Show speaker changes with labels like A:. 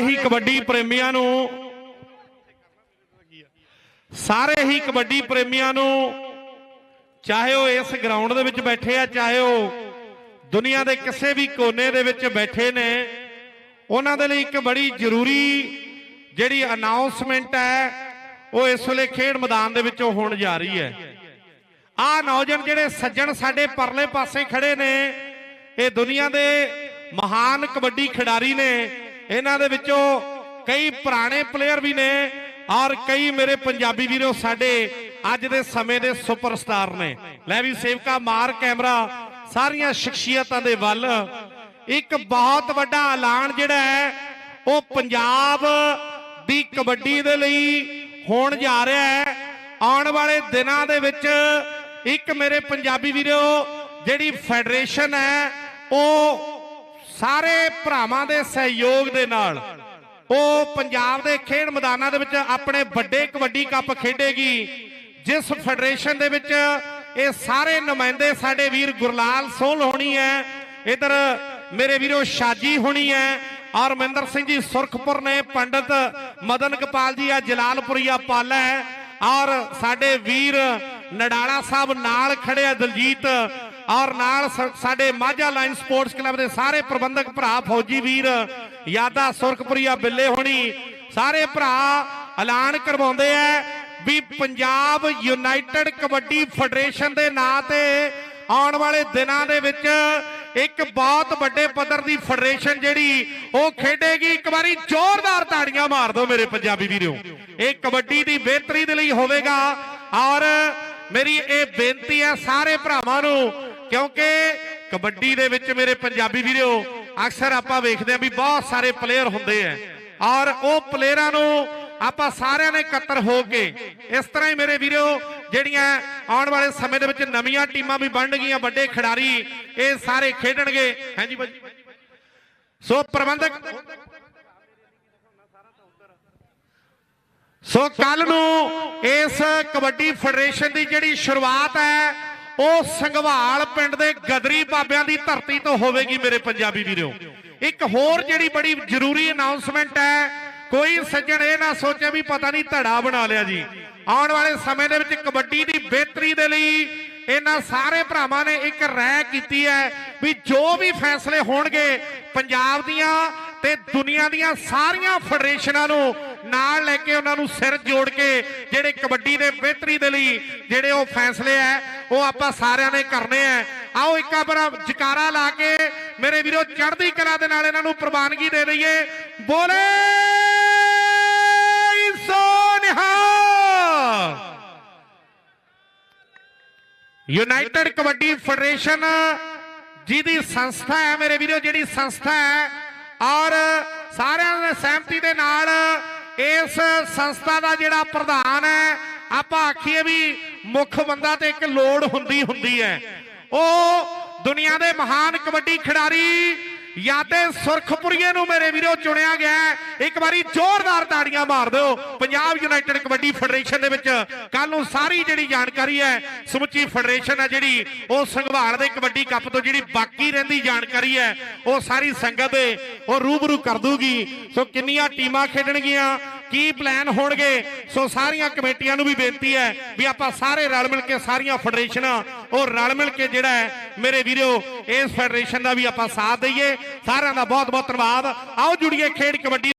A: ਹੀ ਕਬੱਡੀ ਪ੍ਰੇਮੀਆਂ ਨੂੰ, ਸਾਰੇ ਹੀ ਕਬੱਡੀ ਪ੍ਰੇਮੀਆਂ ਨੂੰ, ਚਾਹੇ ਉਹ ਇਸ ਗਰਾਊਂਡ ਦੇ ਵਿੱਚ ਬੈਠੇ ਆ, ਚਾਹੇ ਉਹ ਦੁਨੀਆ ਦੇ ਕਿਸੇ ਵੀ ਕੋਨੇ ਦੇ ਵਿੱਚ ਬੈਠੇ ਨੇ, ਉਹਨਾਂ ਦੇ ਲਈ ਇੱਕ ਬੜੀ ਜ਼ਰੂਰੀ ਜਿਹੜੀ ਅਨਾਉਂਸਮੈਂਟ ਹੈ, ਉਹ ਇਸ ਵੇਲੇ ਖੇਡ ਮੈਦਾਨ ਦੇ ਵਿੱਚੋਂ ਹੋਣ ਜਾ ਰਹੀ ਹੈ। ਆ ਨੌਜਵਾਨ ਜਿਹੜੇ ਸੱਜਣ ਸਾਡੇ ਪਰਲੇ ਪਾਸੇ ਖੜੇ ਨੇ, ਇਹ ਦੁਨੀਆ ਦੇ ਮਹਾਨ ਕਬੱਡੀ ਖਿਡਾਰੀ ਨੇ ਇਹਨਾਂ ਦੇ ਵਿੱਚੋਂ ਕਈ ਪੁਰਾਣੇ ਪਲੇਅਰ ਵੀ ਨੇ ਔਰ ਕਈ ਮੇਰੇ ਪੰਜਾਬੀ ਵੀਰੋ ਸਾਡੇ ਅੱਜ ਦੇ ਸਮੇਂ ਦੇ ਸੁਪਰਸਟਾਰ ਨੇ। ਲੈ ਵੀ ਸੇਵਕਾ ਮਾਰ ਕੈਮਰਾ, ਸਾਰੀਆਂ ਸ਼ਖਸੀਅਤਾਂ ਦੇ ਵੱਲ। ਇੱਕ ਬਹੁਤ ਵੱਡਾ ਐਲਾਨ ਜਿਹੜਾ ਹੈ, ਉਹ ਪੰਜਾਬ ਦੀ ਕਬੱਡੀ ਦੇ ਲਈ ਹੋਣ ਜਾ ਰਿਹਾ ਹੈ। ਆਉਣ ਵਾਲੇ ਦਿਨਾਂ ਦੇ ਵਿੱਚ ਇੱਕ ਮੇਰੇ ਪੰਜਾਬੀ ਵੀਰੋ, ਜਿਹੜੀ ਫੈਡਰੇਸ਼ਨ ਹੈ, ਉਹ ਸਾਰੇ ਭਰਾਵਾਂ ਦੇ ਸਹਿਯੋਗ ਦੇ ਨਾਲ ਉਹ ਪੰਜਾਬ ਦੇ ਖੇਡ ਮੈਦਾਨਾਂ ਦੇ ਵਿੱਚ ਆਪਣੇ ਵੱਡੇ ਕਬੱਡੀ ਕੱਪ ਖੇਡੇਗੀ, ਜਿਸ ਫੈਡਰੇਸ਼ਨ ਦੇ ਵਿੱਚ ਇਹ ਸਾਰੇ ਨੁਮਾਇੰਦੇ ਸਾਡੇ ਵੀਰ ਗੁਰਲਾਲ ਸੋਲ ਹੋਣੀ ਹੈ, ਇਧਰ ਮੇਰੇ ਵੀਰੋ ਸ਼ਾਜੀ ਹੋਣੀ ਹੈ ਔਰ ਮਹਿੰਦਰ ਸਿੰਘ ਜੀ ਸੁਰਖਪੁਰ ਨੇ, ਪੰਡਤ ਮਦਨ ਗੋਪਾਲ ਜੀ ਆ ਜਲਾਲਪੁਰੀਆ ਪਾਲਾ ਹੈ, ਔਰ ਸਾਡੇ ਵੀਰ ਨਡਾਲਾ ਸਾਹਿਬ ਨਾਲ ਖੜੇ ਆ ਦਲਜੀਤ ਔਰ ਨਾਲ ਸਾਡੇ ਮਾਝਾ ਲਾਈਨ ਸਪੋਰਟਸ ਕਲੱਬ ਦੇ ਸਾਰੇ ਪ੍ਰਬੰਧਕ ਭਰਾ ਫੌਜੀ ਵੀਰ, ਯਾਦਾ ਸੁਰਖਪੁਰੀਆ ਬਿੱਲੇ ਹੋਣੀ, ਸਾਰੇ ਭਰਾ ਐਲਾਨ ਕਰਵਾਉਂਦੇ ਆ ਵੀ ਪੰਜਾਬ ਯੂਨਾਈਟਿਡ ਕਬੱਡੀ ਫੈਡਰੇਸ਼ਨ ਦੇ ਨਾਂ ਤੇ ਆਉਣ ਵਾਲੇ ਦਿਨਾਂ ਦੇ ਵਿੱਚ ਇੱਕ ਬਹੁਤ ਵੱਡੇ ਪੱਧਰ ਦੀ ਫੈਡਰੇਸ਼ਨ ਜਿਹੜੀ, ਉਹ ਖੇਡੇਗੀ। ਇੱਕ ਵਾਰੀ ਜ਼ੋਰਦਾਰ ਤਾੜੀਆਂ ਮਾਰ ਦਿਓ ਮੇਰੇ ਪੰਜਾਬੀ ਵੀਰੋ। ਇਹ ਕਬੱਡੀ ਦੀ ਬਿਹਤਰੀ ਦੇ ਲਈ ਹੋਵੇਗਾ ਔਰ ਮੇਰੀ ਇਹ ਬੇਨਤੀ ਹੈ ਸਾਰੇ ਭਰਾਵਾਂ ਨੂੰ ਕਿਉਂਕਿ ਕਬੱਡੀ ਦੇ ਵਿੱਚ ਮੇਰੇ ਪੰਜਾਬੀ ਵੀਰੋ, ਅਕਸਰ ਆਪਾਂ ਵੇਖਦੇ ਆ ਵੀ ਬਹੁਤ ਸਾਰੇ ਪਲੇਅਰ ਹੁੰਦੇ ਆ। ਔਰ ਉਹ ਪਲੇਅਰਾਂ ਨੂੰ ਆਪਾਂ ਸਾਰਿਆਂ ਨੇ ਇਕੱਤਰ ਹੋ ਕੇ, ਇਸ ਤਰ੍ਹਾਂ ਹੀ ਮੇਰੇ ਵੀਰੋ, ਜਿਹੜੀਆਂ ਆਉਣ ਵਾਲੇ ਸਮੇਂ ਦੇ ਵਿੱਚ ਨਵੀਆਂ ਟੀਮਾਂ ਵੀ ਬਣਨਗੀਆਂ ਵੱਡੇ ਖਿਡਾਰੀ, ਇਹ ਸਾਰੇ ਖੇਡਣਗੇ। ਹਾਂਜੀ ਭਾਜੀ। ਸੋ ਪ੍ਰਬੰਧਕ ਸੋ ਕੱਲ ਨੂੰ ਇਸ ਕਬੱਡੀ ਫੈਡਰੇਸ਼ਨ ਦੀ ਜਿਹੜੀ ਸ਼ੁਰੂਆਤ ਹੈ ਉਹ ਸੰਘਵਾਲ ਪਿੰਡ ਦੇ ਗਦਰੀ ਬਾਬਿਆਂ ਦੀ ਧਰਤੀ ਤੋਂ ਹੋਵੇਗੀ ਮੇਰੇ ਪੰਜਾਬੀ ਵੀਰੋ। ਇੱਕ ਹੋਰ ਜਿਹੜੀ ਬੜੀ ਜ਼ਰੂਰੀ ਅਨਾਉਂਸਮੈਂਟ ਹੈ, ਕੋਈ ਸੱਜਣ ਇਹ ਨਾ ਸੋਚੇ ਵੀ ਪਤਾ ਨਹੀਂ ਧੜਾ ਬਣਾ ਲਿਆ ਜੀ। ਆਉਣ ਵਾਲੇ ਸਮੇਂ ਦੇ ਵਿੱਚ ਕਬੱਡੀ ਦੀ ਬਿਹਤਰੀ ਦੇ ਲਈ ਇਹਨਾਂ ਸਾਰੇ ਭਰਾਵਾਂ ਨੇ ਇੱਕ ਰਾਇ ਕੀਤੀ ਹੈ ਵੀ ਜੋ ਵੀ ਫੈਸਲੇ ਹੋਣਗੇ, ਪੰਜਾਬ ਦੀਆਂ ਤੇ ਦੁਨੀਆ ਦੀਆਂ ਸਾਰੀਆਂ ਫੈਡਰੇਸ਼ਨਾਂ ਨੂੰ ਨਾਲ ਲੈ ਕੇ ਉਹਨਾਂ ਨੂੰ ਸਿਰ ਜੋੜ ਕੇ ਜਿਹੜੇ ਕਬੱਡੀ ਦੇ ਬਿਹਤਰੀ ਦੇ ਲਈ ਜਿਹੜੇ ਉਹ ਫੈਸਲੇ ਹੈ ਉਹ ਆਪਾਂ ਸਾਰਿਆਂ ਨੇ ਕਰਨੇ ਐ ਆਓ ਇੱਕ ਵਾਰ ਜਕਾਰਾ ਲਾ ਕੇ ਮੇਰੇ ਵੀਰੋ ਚੜ੍ਹਦੀ ਕਲਾ ਦੇ ਨਾਲ ਇਹਨਾਂ ਨੂੰ ਪ੍ਰਵਾਨਗੀ ਦੇ ਦਈਏ। ਬੋਲੇ ਸੋਨਿਹਾ ਯੂਨਾਈਟਿਡ ਕਬੱਡੀ ਫੈਡਰੇਸ਼ਨ ਜਿਹਦੀ ਸੰਸਥਾ ਹੈ ਮੇਰੇ ਵੀਰੋ, ਜਿਹੜੀ ਸੰਸਥਾ ਹੈ। ਔਰ ਸਾਰਿਆਂ ਦੇ ਸਹਿਮਤੀ ਦੇ ਨਾਲ ਇਸ ਸੰਸਥਾ ਦਾ ਜਿਹੜਾ ਪ੍ਰਧਾਨ ਹੈ, ਆਪਾਂ ਆਖੀਏ ਵੀ ਮੁੱਖ ਬੰਦਾ ਤੇ ਇੱਕ ਲੋੜ ਹੁੰਦੀ ਹੁੰਦੀ ਹੈ। ਉਹ ਦੁਨੀਆ ਦੇ ਮਹਾਨ ਕਬੱਡੀ ਖਿਡਾਰੀ ਯਾਦੇ ਸੁਰਖਪੁਰੀਏ ਨੂੰ ਮੇਰੇ ਵੀਰੋ ਚੁਣਿਆ ਗਿਆ ਇੱਕ ਵਾਰੀ ਜ਼ੋਰਦਾਰ ਤਾੜੀਆਂ ਮਾਰ ਦਿਓ। ਪੰਜਾਬ ਯੂਨਾਈਟਿਡ ਕਬੱਡੀ ਫੈਡਰੇਸ਼ਨ ਦੇ ਵਿੱਚ ਕੱਲ ਨੂੰ ਸਾਰੀ ਜਿਹੜੀ ਜਾਣਕਾਰੀ ਹੈ, ਸਮੁੱਚੀ ਫੈਡਰੇਸ਼ਨ ਹੈ ਜਿਹੜੀ, ਉਹ ਸੰਘਵਾਲ ਦੇ ਕਬੱਡੀ ਕੱਪ ਤੋਂ ਜਿਹੜੀ ਬਾਕੀ ਰਹਿੰਦੀ ਜਾਣਕਾਰੀ ਹੈ, ਉਹ ਸਾਰੀ ਸੰਗਤ ਦੇ, ਉਹ ਰੂਬਰੂ ਕਰ ਦੂਗੀ। ਸੋ ਕਿੰਨੀਆਂ ਟੀਮਾਂ ਖੇਡਣਗੀਆਂ ਕੀ ਪਲਾਨ ਹੋਣਗੇ? ਸੋ ਸਾਰੀਆਂ ਕਮੇਟੀਆਂ ਨੂੰ ਵੀ ਬੇਨਤੀ ਹੈ ਵੀ ਆਪਾਂ ਸਾਰੇ ਰਲ ਮਿਲ ਕੇ ਸਾਰੀਆਂ ਫੈਡਰੇਸ਼ਨਾਂ, ਉਹ ਰਲ ਮਿਲ ਕੇ ਜਿਹੜਾ ਹੈ, ਮੇਰੇ ਵੀਰੋ, ਇਸ ਫੈਡਰੇਸ਼ਨ ਦਾ ਵੀ ਆਪਾਂ ਸਾਥ ਦਈਏ। ਸਾਰਿਆਂ ਦਾ ਬਹੁਤ ਬਹੁਤ ਧੰਨਵਾਦ। ਆਓ ਜੁੜੀਏ ਖੇਡ ਕਬੱਡੀ